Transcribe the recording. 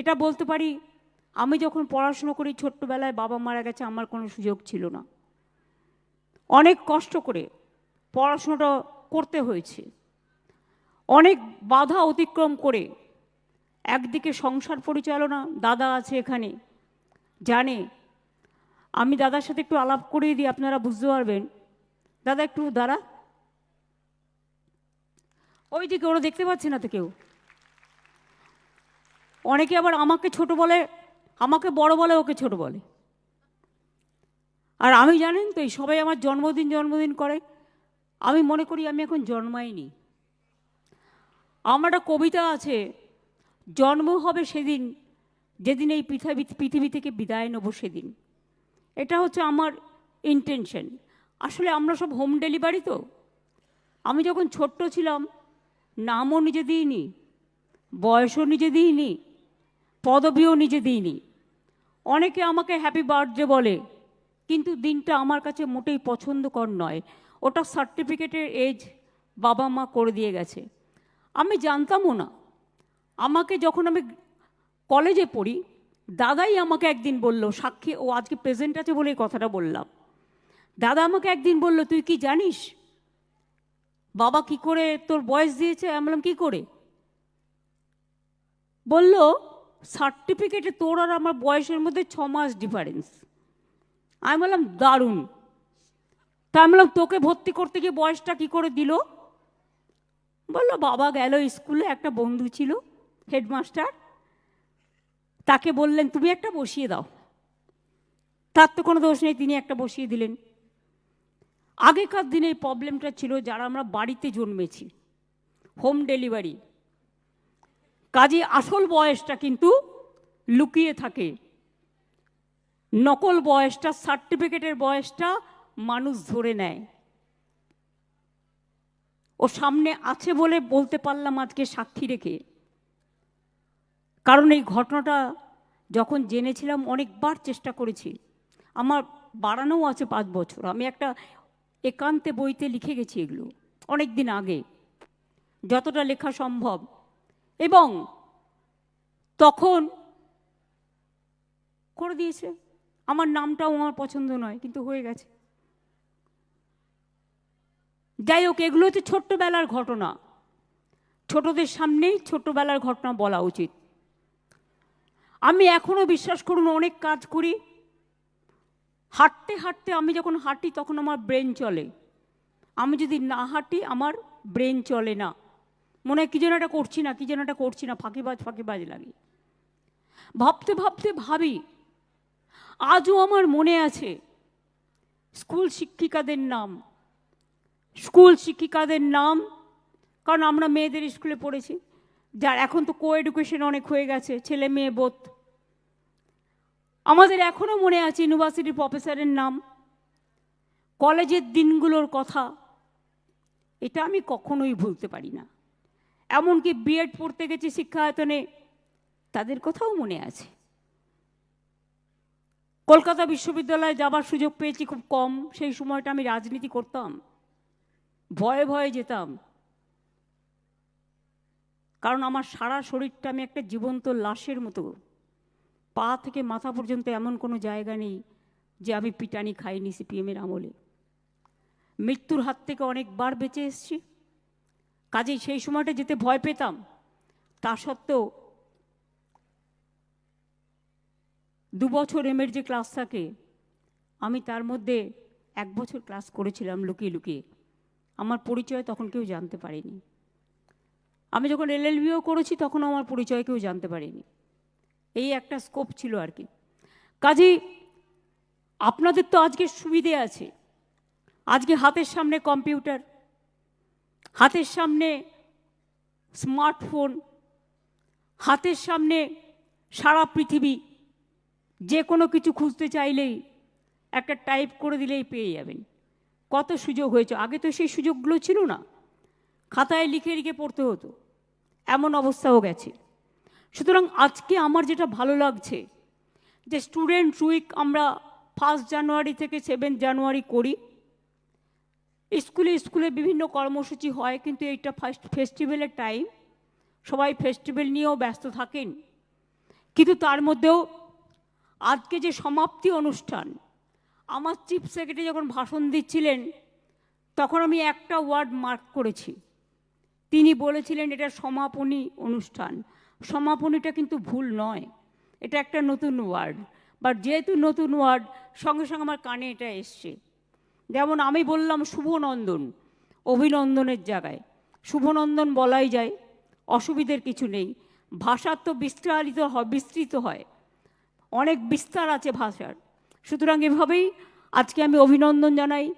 এটা বলতে পারি, আমি যখন পড়াশুনো করি, ছোট্টবেলায় বাবা মারা গেছে, আমার কোনো সুযোগ ছিল না। অনেক কষ্ট করে পড়াশোনাটা করতে হয়েছে। অনেক বাধা অতিক্রম করে একদিকে সংসার পরিচালনা, দাদা আছে এখানে, জানে। আমি দাদার সাথে একটু আলাপ করিয়ে দিই, আপনারা বুঝতে পারবেন। দাদা একটু দাঁড়া। ওই দিকে ওরা দেখতে পাচ্ছে না তো কেউ? অনেকে আবার আমাকে ছোট বলে, আমাকে বড় বলে ওকে ছোট বলে। আর আমি জানেন তো এই সবাই আমার জন্মদিন জন্মদিন করে। আমি মনে করি আমি এখন জন্মাইনি। আমার একটা কবিতা আছে, জন্ম হবে সেদিন, যেদিন এই পৃথিবী পৃথিবী থেকে বিদায় নেব সেদিন। এটা হচ্ছে আমার ইন্টেনশন আসলে আমরা সব হোম ডেলিভারি তো। আমি যখন ছোট্ট ছিলাম, নামও নিজে দিইনি, বয়সও নিজে দিইনি পদবিও নিজে দিইনি। অনেকে আমাকে হ্যাপি বার্থডে বলে, কিন্তু দিনটা আমার কাছে মোটেই পছন্দকর নয়। ওটা সার্টিফিকেটের এজ বাবা মা করে দিয়ে গেছে। আমি জানতামও না। আমাকে যখন আমি কলেজে পড়ি, দাদাই আমাকে একদিন বলল, সাক্ষী, ও আজকে প্রেজেন্ট আছে বলে এই কথাটা বললাম। দাদা আমাকে একদিন বলল, তুই কি জানিস? বাবা কি করে তোর বয়স দিয়েছে? আমি বললাম, কি করে? বলল সার্টিফিকেটে তোর আর আমার বয়সের মধ্যে ছ মাস ডিফারেন্স আমি বললাম, দারুণ। তা আমি বললাম, তোকে ভর্তি করতে গিয়ে বয়সটা কি করে দিল? বলল, বাবা গেল স্কুলে, একটা বন্ধু ছিল, হেডমাস্টার। তাকে বললেন, তুমি একটা বসিয়ে দাও। তার তো কোনো দোষ নেই, তিনি একটা বসিয়ে দিলেন। আগেকার দিনে এই প্রবলেমটা ছিল, যারা আমরা বাড়িতে জন্মেছি হোম ডেলিভারি কাজে আসল বয়সটা কিন্তু লুকিয়ে থাকে। নকল বয়সটা, সার্টিফিকেটের বয়সটা মানুষ ধরে নেয়। ও সামনে আছে বলে বলতে পারলাম আজকে সাক্ষী রেখে। কারণ এই ঘটনাটা যখন জেনেছিলাম অনেকবার চেষ্টা করেছি। আমার বাড়ানোও আছে পাঁচ বছর। আমি একটা একান্তে বইতে লিখে গেছি এগুলো অনেক দিন আগে। যতটা লেখা সম্ভব এবং তখন করে দিয়েছে। আমার নামটাও আমার পছন্দ নয়, কিন্তু হয়ে গেছে। যাই হোক, এগুলো হচ্ছে ছোট্টবেলার ঘটনা। ছোটদের সামনেই ছোট্টবেলার ঘটনা বলা উচিত। আমি এখনও বিশ্বাস করুন, অনেক কাজ করি। হাঁটতে হাঁটতে আমি যখন হাঁটি, তখন আমার ব্রেন চলে। আমি যদি না হাঁটি, আমার ব্রেন চলে না। মনে হয় কী যেন এটা করছি না, কী যেন এটা করছি না ফাঁকিবাজ ফাঁকিবাজ লাগে। ভাবতে ভাবতে ভাবি, আজও আমার মনে আছে, স্কুল শিক্ষিকাদের নাম। স্কুল শিক্ষিকাদের নাম, কারণ আমরা মেয়েদের স্কুলে পড়েছি। যার এখন তো কো এডুকেশন অনেক হয়ে গেছে, ছেলে মেয়ে বোধ আমাদের এখনও মনে আছে ইউনিভার্সিটির প্রফেসরের নাম। কলেজের দিনগুলোর কথা। এটা আমি কখনোই ভুলতে পারি না। এমনকি বিএড পড়তে গেছি শিক্ষায়তনে, তাদের কথাও মনে আছে। কলকাতা বিশ্ববিদ্যালয়ে যাবার সুযোগ পেয়েছি খুব কম, সেই সময়টা আমি রাজনীতি করতাম। ভয়ে ভয়ে যেতাম। কারণ আমার সারা শরীরটা আমি একটা জীবন্ত লাশের মতো। পা থেকে মাথা পর্যন্ত এমন কোনো জায়গা নেই যে আমি পিটানি খাইনি সিপিএমের আমলে। মৃত্যুর হাত থেকে অনেকবার বেঁচে এসছি। কাজেই সেই সময়টা যেতে ভয় পেতাম। তা সত্ত্বেও দু বছর এমের যে ক্লাস থাকে, আমি তার মধ্যে এক বছর ক্লাস করেছিলাম লুকিয়ে লুকিয়ে। আমার পরিচয় তখন কেউ জানতে পারেনি। আমি যখন এলএলবিও করেছি তখন আমার পরিচয় কেউ জানতে পারেনি। এই একটা স্কোপ ছিল আর কি। কাজেই আপনাদের তো আজকে সুবিধে আছে। আজকে হাতের সামনে কম্পিউটার হাতের সামনে স্মার্টফোন, হাতের সামনে সারা পৃথিবী, যে কোনো কিছু খুঁজতে চাইলেই একটা টাইপ করে দিলেই পেয়ে যাবেন। কত সুযোগ হয়েছে। আগে তো সেই সুযোগগুলো ছিল না। খাতায় লিখে লিখে পড়তে হতো। এমন অবস্থাও গেছে। সুতরাং আজকে আমার যেটা ভালো লাগছে, যে স্টুডেন্ট উইক আমরা ফার্স্ট জানুয়ারি থেকে সেভেন্থ জানুয়ারি করি। স্কুলে স্কুলে বিভিন্ন কর্মসূচি হয়, কিন্তু এইটা ফার্স্ট ফেস্টিভ্যালের টাইম সবাই ফেস্টিভ্যাল নিয়েও ব্যস্ত থাকেন। কিন্তু তার মধ্যেও আজকে যে সমাপ্তি অনুষ্ঠান, আমার চিফ সেক্রেটারি যখন ভাষণ দিচ্ছিলেন, তখন আমি একটা ওয়ার্ড মার্ক করেছি। তিনি বলেছিলেন, এটা সমাপনী অনুষ্ঠান। সমাপনীটা কিন্তু ভুল নয়। এটা একটা নতুন ওয়ার্ড বাট যেহেতু নতুন ওয়ার্ড সঙ্গে সঙ্গে আমার কানে এটা এসছে। যেমন আমি বললাম শুভনন্দন, অভিনন্দনের জায়গায়। শুভনন্দন বলাই যায়, অসুবিধের কিছু নেই। ভাষার তো বিস্তারিত হয় বিস্তৃত হয়। অনেক বিস্তার আছে ভাষার। সুতরাং এভাবেই আজকে আমি অভিনন্দন জানাই।